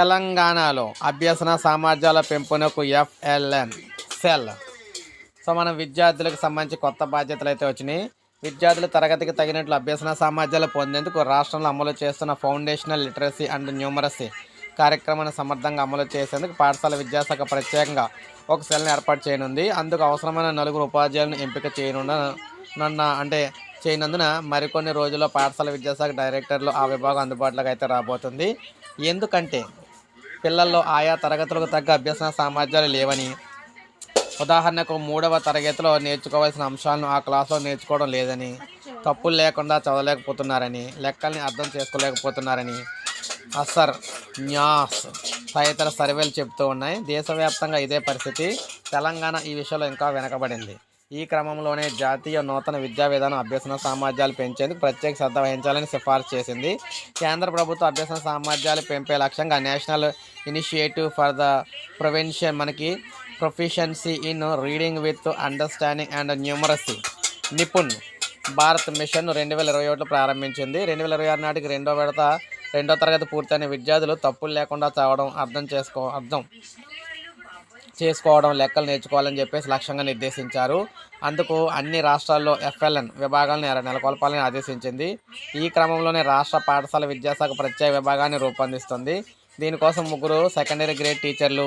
తెలంగాణలో అభ్యసన సామర్థ్యాల పెంపునకు ఎఫ్ఎల్ఎన్ సెల్. సో మనం విద్యార్థులకు సంబంధించి కొత్త బాధ్యతలు అయితే వచ్చినాయి. విద్యార్థులు తరగతికి తగినట్లు అభ్యసన సామర్థ్యాలు పొందేందుకు రాష్ట్రంలో అమలు చేస్తున్న ఫౌండేషనల్ లిటరసీ అండ్ న్యూమరసీ కార్యక్రమాన్ని సమర్థంగా అమలు చేసేందుకు పాఠశాల విద్యాశాఖ ప్రత్యేకంగా ఒక సెల్ని ఏర్పాటు చేయనుంది. అందుకు అవసరమైన నలుగురు ఉపాధ్యాయులను ఎంపిక చేయనున్న అంటే చేయనందున మరికొన్ని రోజుల్లో పాఠశాల విద్యాశాఖ డైరెక్టర్లు ఆ విభాగం అందుబాటులోకి అయితే రాబోతుంది. ఎందుకంటే పిల్లల్లో ఆయా తరగతులకు తగ్గ అభ్యసన సామర్థ్యాలు లేవని. ఉదాహరణకు మూడవ తరగతిలో నేర్చుకోవాల్సిన అంశాలను ఆ క్లాస్లో నేర్చుకోవడం లేదని తప్పులు లేకుండా చదవలేకపోతున్నారని లెక్కల్ని అర్థం చేసుకోలేకపోతున్నారని. అసర్ న్యాస్ తదితర సర్వేలు చెబుతూ ఉన్నాయి. దేశవ్యాప్తంగా ఇదే పరిస్థితి. తెలంగాణ ఈ విషయంలో ఇంకా వెనకబడింది. ఈ క్రమంలోనే జాతీయ నూతన విద్యా విధానం అభ్యసన సామర్థ్యాలు పెంచేందుకు ప్రత్యేక శ్రద్ధ వహించాలని సిఫార్సు చేసింది. కేంద్ర ప్రభుత్వ అభ్యసన సామర్థ్యాలు పెంపే లక్ష్యంగా national initiative for the prevention మనకి proficiency in reading with understanding and numeracy. Nipun Bharat mission రెండు వేల ఇరవై ఒకటిలో ప్రారంభించింది. రెండు వేల ఇరవై ఆరు నాటికి రెండో విడత రెండో తరగతి పూర్తయిన విద్యార్థులు తప్పులు లేకుండా చదవడం అర్థం చేసుకో అర్థం చేసుకోవడం లెక్కలు నేర్చుకోవాలని చెప్పేసి లక్ష్యంగా నిర్దేశించారు. అందుకు అన్ని రాష్ట్రాల్లో ఎఫ్ఎల్ఎన్ విభాగాలను నెలకొల్పాలని ఆదేశించింది. ఈ క్రమంలోనే రాష్ట్ర పాఠశాల విద్యాశాఖ ప్రత్యేక విభాగాన్ని రూపొందిస్తుంది. దీనికోసం ముగ్గురు సెకండరీ గ్రేడ్ టీచర్లు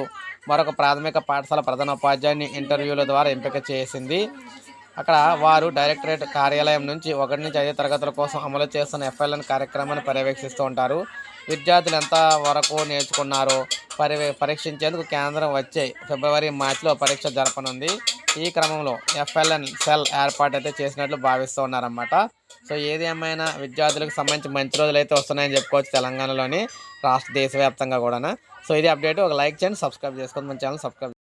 మరొక ప్రాథమిక పాఠశాల ప్రధాన ఉపాధ్యాయుని ఇంటర్వ్యూల ద్వారా ఎంపిక చేసింది. అక్కడ వారు డైరెక్టరేట్ కార్యాలయం నుంచి ఒకటి నుంచి ఐదు తరగతుల కోసం అమలు చేస్తున్న ఎఫ్ఎల్ఎన్ కార్యక్రమాన్ని పర్యవేక్షిస్తూ ఉంటారు. విద్యార్థులు ఎంత వరకు నేర్చుకున్నారో పర్యవే పరీక్షించేందుకు కేంద్రం వచ్చే ఫిబ్రవరి మార్చిలో పరీక్ష జరపనుంది. ఈ క్రమంలో ఎఫ్ఎల్ఎన్ సెల్ ఏర్పాటు అయితే చేసినట్లు భావిస్తూ ఉన్నారన్నమాట. సో ఏది ఏమైనా విద్యార్థులకు సంబంధించి మంచి రోజులు అయితే వస్తున్నాయని చెప్పుకోవచ్చు తెలంగాణలోని రాష్ట్ర దేశవ్యాప్తంగా కూడా సో ఇది అప్డేట్. ఒక లైక్ చేయండి సబ్స్క్రైబ్ చేసుకోండి. మన ఛానల్ సబ్స్క్రైబ్